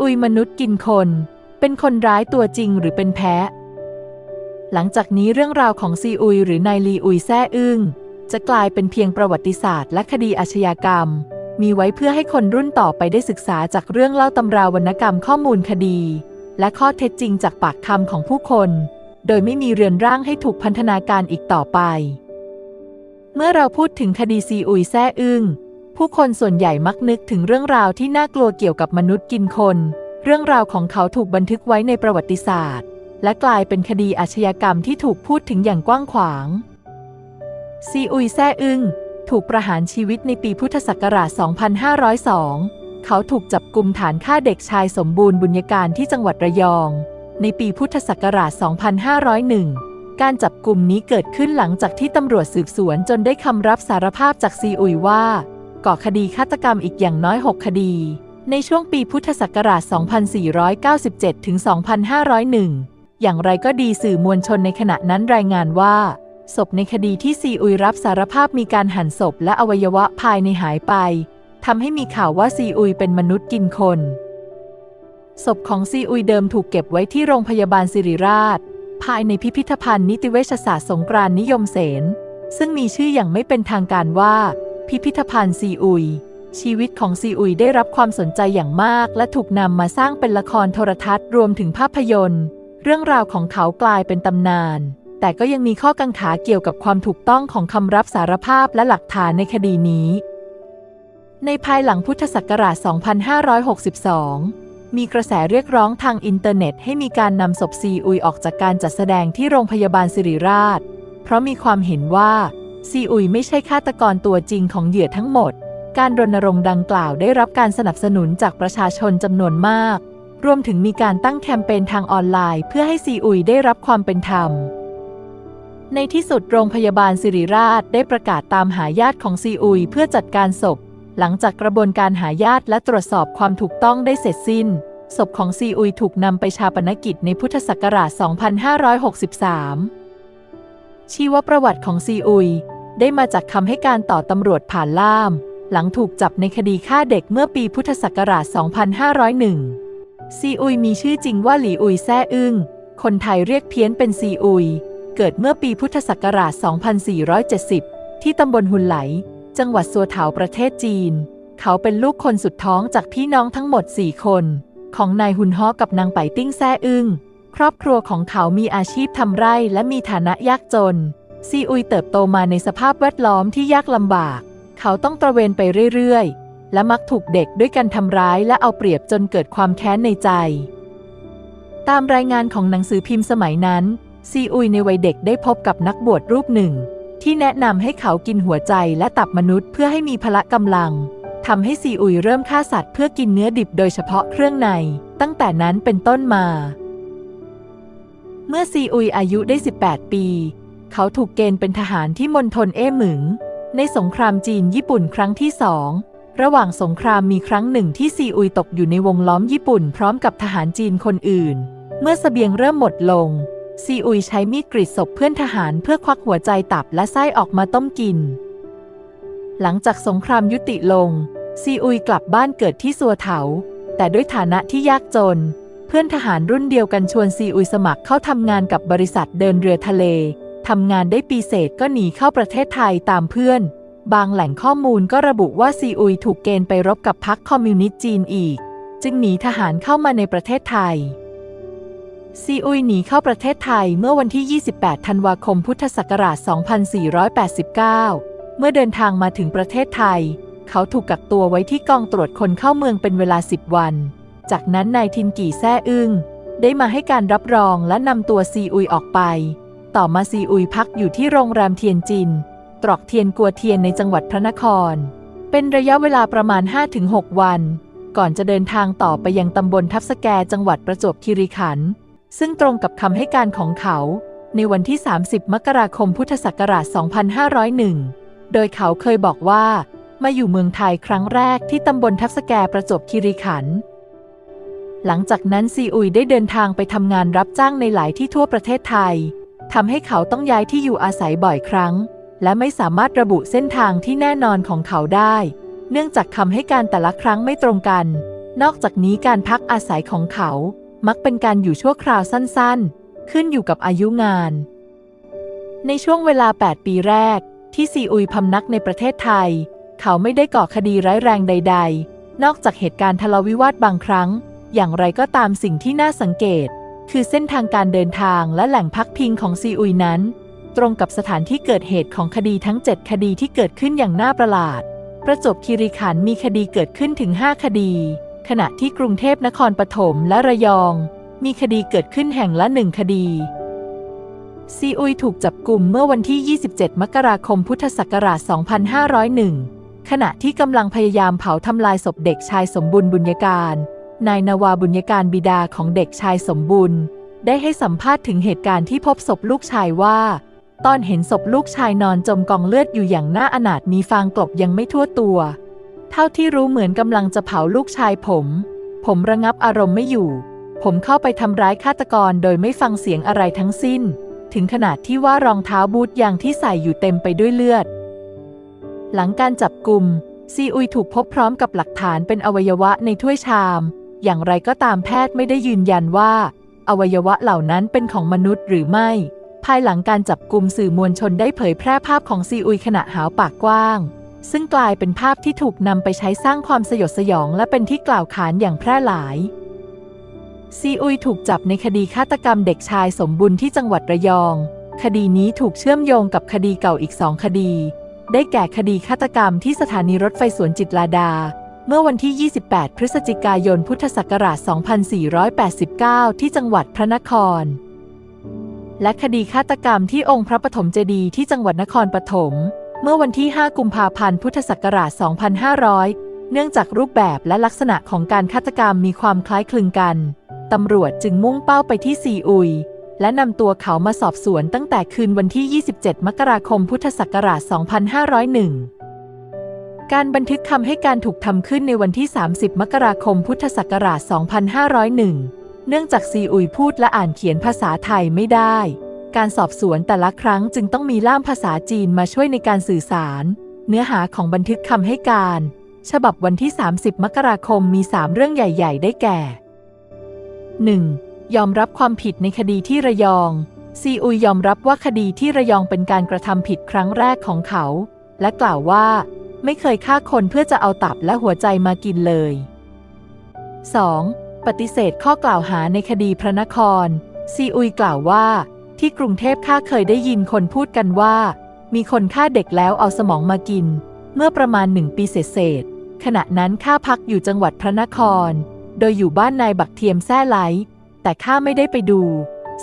อุยมนุษย์กินคน เป็นคนร้ายตัวจริงหรือเป็นแพ้ หลังจากนี้เรื่องราวของซีอุยหรือนายลีอุยแซ่อึ้งจะกลายเป็นเพียงประวัติศาสตร์และคดีอาชญากรรม มีไว้เพื่อให้คนรุ่นต่อไปได้ศึกษาจากเรื่องเล่าตำราวรรณกรรมข้อมูลคดี และข้อเท็จจริงจากปากคำของผู้คน โดยไม่มีเรือนร่างให้ถูกพันธนาการอีกต่อไป เมื่อเราพูดถึงคดีซีอุยแซ่อึ้ง ผู้คนส่วนใหญ่มักนึกถึงเรื่องราวที่น่ากลัวเกี่ยวกับมนุษย์กินคน เรื่องราวของเขาถูกบันทึกไว้ในประวัติศาสตร์ และกลายเป็นคดีอาชญากรรมที่ถูกพูดถึงอย่างกว้างขวาง ซีอุยแซ่อึ้งถูกประหารชีวิตในปีพุทธศักราช 2502 เขาถูกจับกุมฐานฆ่าเด็กชายสมบูรณ์บุญญาการที่จังหวัดระยอง ในปีพุทธศักราช 2501 การจับกลุ่มนี้เกิดขึ้นหลังจากที่ตำรวจสืบสวนจนได้คำรับสารภาพจากซีอุยว่า ก่อคดีฆาตกรรมอีกอย่างน้อย 6 คดี ในช่วงปีพุทธศักราช 2497 ถึง 2501 อย่างไรก็ดีสื่อมวลชนในขณะนั้นรายงานว่า ศพในคดีที่ซีอุยรับสารภาพมีการหั่นศพและอวัยวะภายในหายไปทำให้มีข่าวว่าซีอุยเป็นมนุษย์กินคน ศพของซีอุยเดิมถูกเก็บไว้ที่โรงพยาบาลสิริราช ภายในพิพิธภัณฑ์นิติเวชศาสตร์สงกรานนิยมเสนซึ่งมีชื่ออย่างไม่เป็นทางการว่า พิพิธภัณฑ์ซีอุย ชีวิตของซีอุยได้รับความสนใจอย่างมาก และถูกนำมาสร้างเป็นละครโทรทัศน์รวมถึงภาพยนตร์ เรื่องราวของเขากลายเป็นตำนาน แต่ก็ยังมีข้อกังขาเกี่ยวกับความถูกต้องของคำรับสารภาพและหลักฐานในคดีนี้ ในภายหลังพุทธศักราช 2562มีกระแสเรียกร้องทางอินเทอร์เน็ตให้มีการนำศพซีอุยออกจากการจัดแสดงที่โรงพยาบาลสิริราช เพราะมีความเห็นว่า ซีอุยไม่ใช่ฆาตกรตัวจริงของเหยื่อทั้งหมด การรณรงค์ดังกล่าวได้รับการสนับสนุนจากประชาชนจำนวนมาก รวมถึงมีการตั้งแคมเปญทางออนไลน์ เพื่อให้ซีอุยได้รับความเป็นธรรม ในที่สุดโรงพยาบาลสิริราชได้ประกาศตามหาญาติของซีอุยเพื่อจัดการศพ หลังจากกระบวนการหาญาติและตรวจสอบความถูกต้องได้เสร็จสิ้น ศพของซีอุยถูกนำไปชาปนกิจในพุทธศักราช 2563 ชีวประวัติของซีอุย ได้มาจากคำให้การต่อตำรวจผ่านล่าม หลังถูกจับในคดีฆ่าเด็กเมื่อปีพุทธศักราช 2501 ซีอุยมีชื่อจริงว่าหลีอุยแซ่อึ้ง คนไทยเรียกเพี้ยนเป็นซีอุย เกิดเมื่อปีพุทธศักราช 2470 ที่ตำบลหุนไหล จังหวัดสัวเถาประเทศจีน เขาเป็นลูกคนสุดท้องจากพี่น้องทั้งหมด 4 คน ของนายหุนฮอกับนางไปติ้งแซ่อึ้ง ครอบครัวของเขามีอาชีพทำไร่และมีฐานะยากจน ซีอุยเติบโตมาในสภาพแวดล้อมที่ยากลำบาก เขาต้องตระเวนไปเรื่อยๆ และมักถูกเด็กด้วยกันทำร้ายและเอาเปรียบจนเกิดความแค้นในใจ ตามรายงานของหนังสือพิมพ์สมัยนั้น ซีอุยในวัยเด็กได้พบกับนักบวชรูปหนึ่ง ที่แนะนำให้เขากินหัวใจและตับมนุษย์เพื่อให้มีพละกำลังทำให้ซีอุยเริ่มฆ่าสัตว์เพื่อกินเนื้อดิบโดยเฉพาะเครื่องใน ตั้งแต่นั้นเป็นต้นมา เมื่อซีอุยอายุได้ 18 ปี เขาถูกเกณฑ์เป็นทหารที่มณฑลเอ้หมึง ในสงครามจีนญี่ปุ่นครั้งที่สองระหว่างสงครามมีครั้งหนึ่งที่ซีอุยตกอยู่ในวงล้อมญี่ปุ่นพร้อมกับทหารจีนคนอื่น เมื่อสเสบียงเริ่มหมดลง ซีอุยใช้มีดกรีดศพเพื่อนทหารเพื่อควักหัวใจตับและไส้ออกมาต้มกิน หลังจากสงครามยุติลง ซีอุยกลับบ้านเกิดที่สัวเถา แต่ด้วยฐานะที่ยากจน เพื่อนทหารรุ่นเดียวกันชวนซีอุยสมัครเข้าทำงานกับบริษัทเดินเรือทะเล ทำงานได้ปีเศษก็หนีเข้าประเทศไทยตามเพื่อน บางแหล่งข้อมูลก็ระบุว่าซีอุยถูกเกณฑ์ไปรบกับพรรคคอมมิวนิสต์จีนอีก จึงหนีทหารเข้ามาในประเทศไทยซีอุยหนีเข้าประเทศไทยเมื่อวันที่ 28 ธันวาคมพุทธศักราช 2489 เมื่อเดินทางมาถึงประเทศไทย เขาถูกกักตัวไว้ที่กองตรวจคนเข้าเมืองเป็นเวลา 10 วัน จากนั้นนายทินกี่แซ่อึ้งได้มาให้การรับรองและนำตัวซีอุยออกไป ต่อมาซีอุยพักอยู่ที่โรงแรมเทียนจิน ตรอกเทียนกัวเทียนในจังหวัดพระนคร เป็นระยะเวลาประมาณ 5-6 วัน ก่อนจะเดินทางต่อไปยังตำบลทับสแกจังหวัดประจวบคีรีขันธ์ซึ่งตรงกับคำให้การของเขา ในวันที่ 30 มกราคมพุทธศักราช 2501 โดยเขาเคยบอกว่า มาอยู่เมืองไทยครั้งแรกที่ตำบลทับสแกประจวบคีรีขันธ์หลังจากนั้นซีอุยได้เดินทางไปทำงานรับจ้างในหลายที่ทั่วประเทศไทย ทำให้เขาต้องย้ายที่อยู่อาศัยบ่อยครั้ง และไม่สามารถระบุเส้นทางที่แน่นอนของเขาได้ เนื่องจากคำให้การแต่ละครั้งไม่ตรงกัน นอกจากนี้การพักอาศัยของเขา มักเป็นการอยู่ชั่วคราวสั้นๆ ขึ้นอยู่กับอายุงาน ในช่วงเวลา 8 ปีแรก ที่ซีอุยพำนักในประเทศไทย เขาไม่ได้ก่อคดีร้ายแรงใด ๆ นอกจากเหตุการณ์ทะเลาะวิวาทบางครั้ง อย่างไรก็ตามสิ่งที่น่าสังเกต คือเส้นทางการเดินทางและแหล่งพักพิงของซีอุยนั้น ตรงกับสถานที่เกิดเหตุของคดีทั้ง 7 คดีที่เกิดขึ้นอย่างน่าประหลาด ประจวบคีรีขันธ์มีคดีเกิดขึ้นถึง 5 คดี ขณะที่กรุงเทพนครปฐมและระยอง มีคดีเกิดขึ้นแห่งละหนึ่งคดีซีอุยถูกจับกลุ่มเมื่อวันที่ 27 มกราคมพุทธศักราช 2501 ขณะที่กำลังพยายามเผาทำลายศพเด็กชายสมบุญบุญญาการ นายนาวาบุญญาการบิดาของเด็กชายสมบุญ ได้ให้สัมภาษณ์ถึงเหตุการณ์ที่พบศพลูกชายว่า ตอนเห็นศพลูกชายนอนจมกองเลือดอยู่อย่างน่าอนาถมีฟางกลบยังไม่ทั่วตัว เท่าที่รู้เหมือนกำลังจะเผาลูกชายผม ผมระงับอารมณ์ไม่อยู่ ผมเข้าไปทำร้ายฆาตกรโดยไม่ฟังเสียงอะไรทั้งสิ้น ถึงขนาดที่ว่ารองเท้าบูทยางที่ใส่อยู่เต็มไปด้วยเลือด หลังการจับกลุ่มซีอุยถูกพบพร้อมกับหลักฐานเป็นอวัยวะในถ้วยชาม อย่างไรก็ตามแพทย์ไม่ได้ยืนยันว่า อวัยวะเหล่านั้นเป็นของมนุษย์หรือไม่ ภายหลังการจับกลุ่มสื่อมวลชนได้เผยแพร่ภาพของซีอุยขณะหาวปากกว้าง ซึ่งกลายเป็นภาพที่ถูกนำไปใช้สร้างความสยดสยองและเป็นที่กล่าวขานอย่างแพร่หลายซีอุยถูกจับในคดีฆาตกรรมเด็กชายสมบุญที่จังหวัดระยอง คดีนี้ถูกเชื่อมโยงกับคดีเก่าอีกสองคดี ได้แก่คดีฆาตกรรมที่สถานีรถไฟสวนจิตลาดา เมื่อวันที่ 28 พฤศจิกายน พุทธศักราช 2489 ที่จังหวัดพระนคร และคดีฆาตกรรมที่องค์พระปฐมเจดีย์ที่จังหวัดนครปฐม เมื่อวันที่ 5 กุมภาพันธ์ พุทธศักราช 2500 เนื่องจากรูปแบบและลักษณะของการฆาตกรรมมีความคล้ายคลึงกัน ตำรวจจึงมุ่งเป้าไปที่ซีอุย และนำตัวเขามาสอบสวนตั้งแต่คืนวันที่ 27 มกราคม พุทธศักราช 2501 การบันทึกคำให้การถูกทำขึ้นในวันที่ 30 มกราคม พุทธศักราช 2501 เนื่องจากซีอุยพูดและอ่านเขียนภาษาไทยไม่ได้ การสอบสวนแต่ละครั้งจึงต้องมีล่ามภาษาจีนมาช่วยในการสื่อสาร เนื้อหาของบันทึกคำให้การ ฉบับวันที่ 30 มกราคมมี 3 เรื่องใหญ่ ๆ ได้แก่ 1. ยอมรับความผิดในคดีที่ระยอง ซีอุยยอมรับว่าคดีที่ระยองเป็นการกระทำผิดครั้งแรกของเขา และกล่าวว่า ไม่เคยฆ่าคนเพื่อจะเอาตับและหัวใจมากินเลย 2. ปฏิเสธข้อกล่าวหาในคดีพระนคร ซีอุยกล่าวว่า ที่กรุงเทพข้าเคยได้ยินคนพูดกันว่า มีคนฆ่าเด็กแล้วเอาสมองมากิน เมื่อประมาณหนึ่งปีเศษขณะนั้นข้าพักอยู่จังหวัดพระนคร โดยอยู่บ้านนายบักเทียมแซ่ไลแต่ข้าไม่ได้ไปดู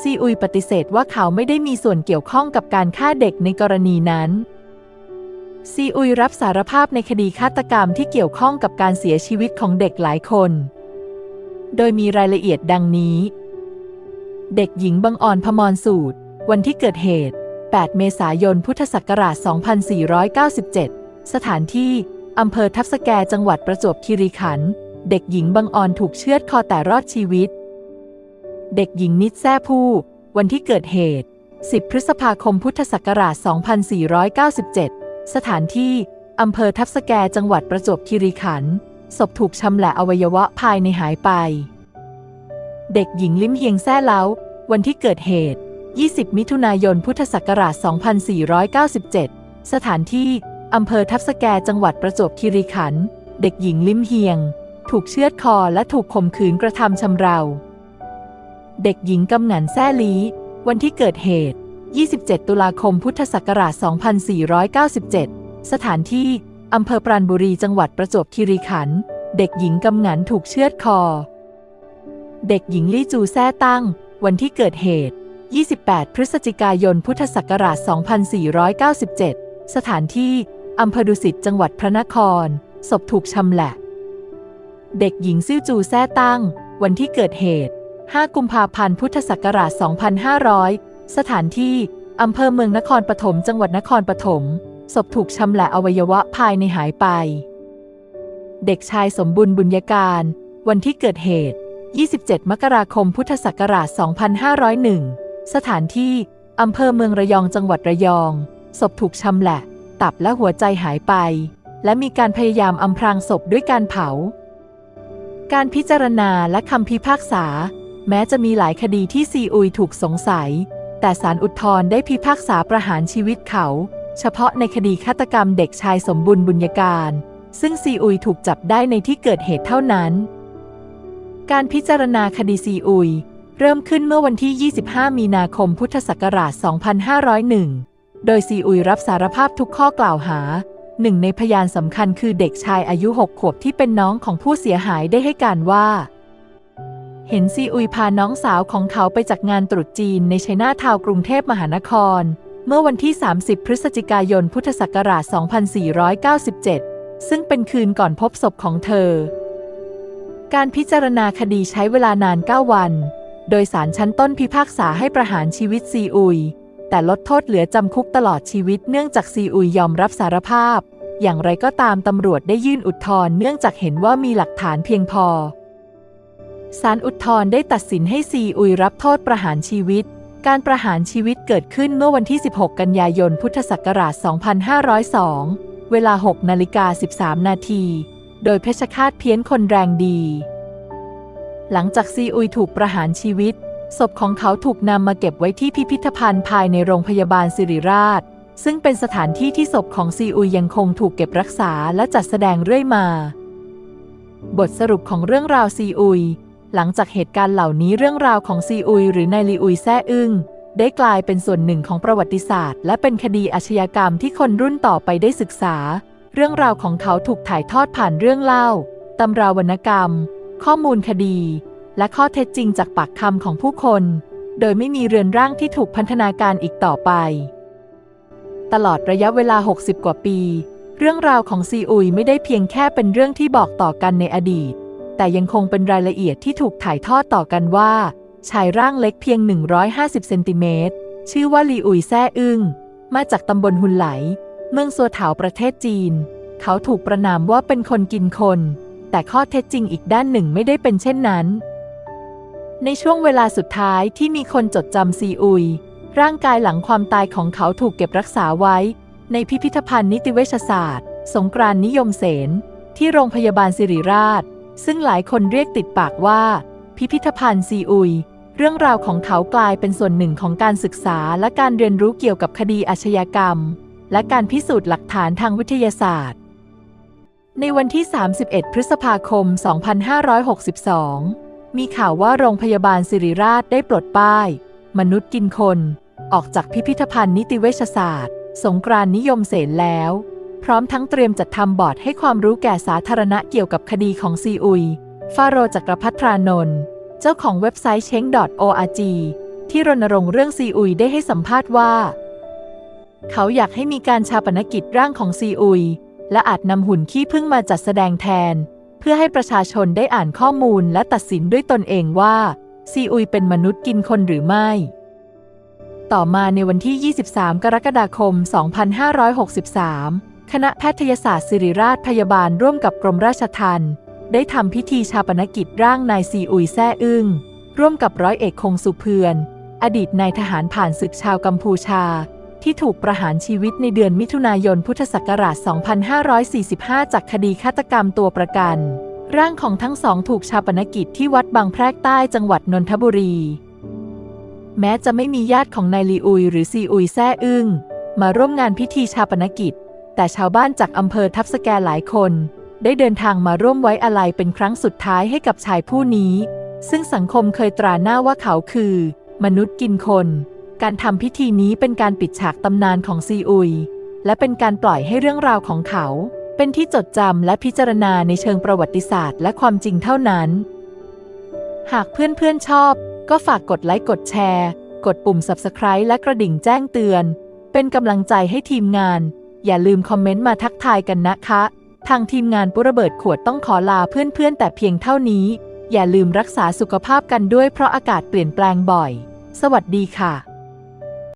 ซีอุยปฏิเสธว่าเขาไม่ได้มีส่วนเกี่ยวข้องกับการฆ่าเด็กในกรณีนั้น ซีอุยรับสารภาพในคดีฆาตกรรมที่เกี่ยวข้องกับการเสียชีวิตของเด็กหลายคน โดยมีรายละเอียดดังนี้ เด็กหญิงบังอ่อนพมรสูตร วันที่เกิดเหตุ 8 เมษายน พุทธศักราช 2497 สถานที่ อำเภอทับสแกจังหวัดประจวบคีรีขันธ์ เด็กหญิงบังอ่อนถูกเชือดคอแต่รอดชีวิต เด็กหญิงนิดแซ่ผู้ วันที่เกิดเหตุ 10 พฤษภาคม พุทธศักราช 2497 สถานที่ อำเภอทับสแกจังหวัดประจวบคีรีขันธ์ศพถูกชำแหละอวัยวะภายในหายไป เด็กหญิงลิ้มเฮียงแซ่เล้า วันที่เกิดเหตุ 20 มิถุนายน พุทธศักราช 2497 สถานที่ อำเภอทับสแกจังหวัดประจวบคีรีขันธ์เด็กหญิงลิ้มเฮียง ถูกเชือดคอและถูกข่มขืนกระทำชำเรา เด็กหญิงกำหนันแซ่ลีวันที่เกิดเหตุ 27 ตุลาคมพุทธศักราช 2497 สถานที่ อำเภอปราณบุรีจังหวัดประจวบคีรีขันธ์ เด็กหญิงกำหนันถูกเชือดคอ เด็กหญิงลี่จูแซ่ตั้ง วันที่เกิดเหตุ 28 พฤศจิกายน พุทธศักราช 2497 สถานที่ อำเภอดุสิต จังหวัดพระนคร ศพถูกชำแหละ เด็กหญิงซิ่วจูแซ่ตั้ง วันที่เกิดเหตุ 5 กุมภาพันธ์ พุทธศักราช 2500 สถานที่ อำเภอเมืองนครปฐมจังหวัดนครปฐมศพถูกชำแหละอวัยวะภายในหายไป เด็กชายสมบุญบุญญาการ วันที่เกิดเหตุ 27 มกราคมพุทธศักราช 2501 สถานที่ อำเภอเมืองระยองจังหวัดระยองศพถูกชำแหละ ตับและหัวใจหายไป และมีการพยายามอำพรางศพด้วยการเผา การพิจารณาและคำพิพากษา แม้จะมีหลายคดีที่ซีอุยถูกสงสัย แต่ศาลอุทธรณ์ได้พิพากษาประหารชีวิตเขา เฉพาะในคดีฆาตกรรมเด็กชายสมบุญบุญญาการ ซึ่งซีอุยถูกจับได้ในที่เกิดเหตุเท่านั้น การพิจารณาคดีซีอุย เริ่มขึ้นเมื่อวันที่ 25 มีนาคมพุทธศักราช 2501 โดยซีอุยรับสารภาพทุกข้อกล่าวหาหนึ่งในพยานสำคัญคือเด็กชายอายุ 6 ขวบที่เป็นน้องของผู้เสียหายได้ให้การว่า เห็นซีอุยพาน้องสาวของเขาไปจากงานตรุษจีนในชัยนาทาวน์กรุงเทพมหานคร เมื่อวันที่ 30 พฤศจิกายน พุทธศักราช 2497 ซึ่งเป็นคืนก่อนพบศพของเธอ การพิจารณาคดีใช้เวลานาน 9 วัน โดยสารชั้นต้นพิพากษาให้ประหารชีวิตซีอุย แต่ลดโทษเหลือจำคุกตลอดชีวิตเนื่องจากซีอุยยอมรับสารภาพ อย่างไรก็ตามตำรวจได้ยื่นอุทธรณ์เนื่องจากเห็นว่ามีหลักฐานเพียงพอ ศาลอุทธรณ์ได้ตัดสินให้ซีอุยรับโทษประหารชีวิต การประหารชีวิตเกิดขึ้นเมื่อวันที่ 16 กันยายน พุทธศักราช 2502 เวลา 6 นาฬิกา 13 นาที โดยเพชฌฆาตเพี้ยนคนแรงดี หลังจากซีอุยถูกประหารชีวิต ศพของเขาถูกนำมาเก็บไว้ที่พิพิธภัณฑ์ภายในโรงพยาบาลสิริราช ซึ่งเป็นสถานที่ที่ศพของซีอุยยังคงถูกเก็บรักษาและจัดแสดงเรื่อยมา บทสรุปของเรื่องราวซีอุย หลังจากเหตุการณ์เหล่านี้เรื่องราวของซีอุยหรือนายลีอุยแซ่อึ้งได้กลายเป็นส่วนหนึ่งของประวัติศาสตร์ และเป็นคดีอาชญากรรมที่คนรุ่นต่อไปได้ศึกษา เรื่องราวของเขาถูกถ่ายทอดผ่านเรื่องเล่าตำราวรรณกรรม ข้อมูลคดี และข้อเท็จจริงจากปากคำของผู้คน โดยไม่มีเรือนร่างที่ถูกพันธนาการอีกต่อไป ตลอดระยะเวลา 60 กว่าปี เรื่องราวของซีอุยไม่ได้เพียงแค่เป็นเรื่องที่บอกต่อกันในอดีต แต่ยังคงเป็นรายละเอียดที่ถูกถ่ายทอดต่อกันว่า ชายร่างเล็กเพียง 150 เซนติเมตร ชื่อว่าลีอุยแซ่อึ้ง มาจากตำบลฮุนไหล เมืองซัวเถาประเทศจีน เขาถูกประนามว่าเป็นคนกินคน แต่ข้อเท็จจริงอีกด้านหนึ่งไม่ได้เป็นเช่นนั้น ในช่วงเวลาสุดท้ายที่มีคนจดจำซีอุย ร่างกายหลังความตายของเขาถูกเก็บรักษาไว้ ในพิพิธภัณฑ์นิติเวชศาสตร์ สงกรานต์นิยมเสนที่โรงพยาบาลสิริราช ซึ่งหลายคนเรียกติดปากว่า พิพิธภัณฑ์ซีอุย เรื่องราวของเขากลายเป็นส่วนหนึ่งของการศึกษาและการเรียนรู้เกี่ยวกับคดีอาชญากรรม และการพิสูจน์หลักฐานทางวิทยาศาสตร์ ในวันที่ 31 พฤษภาคม 2562 มีข่าวว่าโรงพยาบาลสิริราชได้ปลดป้าย มนุษย์กินคน ออกจากพิพิธภัณฑ์นิติเวชศาสตร์ สงกรานนิยมเสนแล้ว พร้อมทั้งเตรียมจัดทำบอร์ดให้ความรู้แก่สาธารณะเกี่ยวกับคดีของซีอุย ฟาโรจักรพัทรานนท์เจ้าของเว็บไซต์เช้ง .org ที่รณรงค์เรื่องซีอุยได้ให้สัมภาษณ์ว่า เขาอยากให้มีการชาปนกิจร่างของซีอุย และอาจนำหุ่นขี้ผึ้งมาจัดแสดงแทน เพื่อให้ประชาชนได้อ่านข้อมูลและตัดสินด้วยตนเองว่า ซีอุยเป็นมนุษย์กินคนหรือไม่ ต่อมาในวันที่ 23 กรกฎาคม 2563 คณะแพทยศาสตร์ศิริราชพยาบาลร่วมกับกรมราชทัณฑ์ได้ทำพิธีชาปนกิจร่างนายซีอุยแซ่อึ้งร่วมกับร้อยเอกคงสุเพือน อดีตนายทหารผ่านศึกชาวกัมพูชา ที่ถูกประหารชีวิตในเดือนมิถุนายนพุทธศักราช 2545 จากคดีฆาตกรรมตัวประกัน ร่างของทั้งสองถูกชาปนกิจที่วัดบางแพรกใต้จังหวัดนนทบุรี แม้จะไม่มีญาติของนายลีอุยหรือซีอุยแซ่อึ้งมาร่วมงานพิธีชาปนกิจ แต่ชาวบ้านจากอำเภอทับสแกหลายคน ได้เดินทางมาร่วมไว้อาลัยเป็นครั้งสุดท้ายให้กับชายผู้นี้ ซึ่งสังคมเคยตราหน้าว่าเขาคือ มนุษย์กินคน การทำพิธีนี้เป็นการปิดฉากตำนานของซีอุย และเป็นการปล่อยให้เรื่องราวของเขา เป็นที่จดจำและพิจารณาในเชิงประวัติศาสตร์และความจริงเท่านั้น หากเพื่อนๆชอบ ก็ฝากกดไลค์กดแชร์ กดปุ่ม Subscribe และกระดิ่งแจ้งเตือน เป็นกำลังใจให้ทีมงาน อย่าลืมคอมเมนต์มาทักทายกันนะคะ ทางทีมงานปุระเบิดขวดต้องขอลาเพื่อนๆ แต่เพียงเท่านี้ อย่าลืมรักษาสุขภาพกันด้วยเพราะอากาศเปลี่ยนแปลงบ่อย สวัสดีค่ะ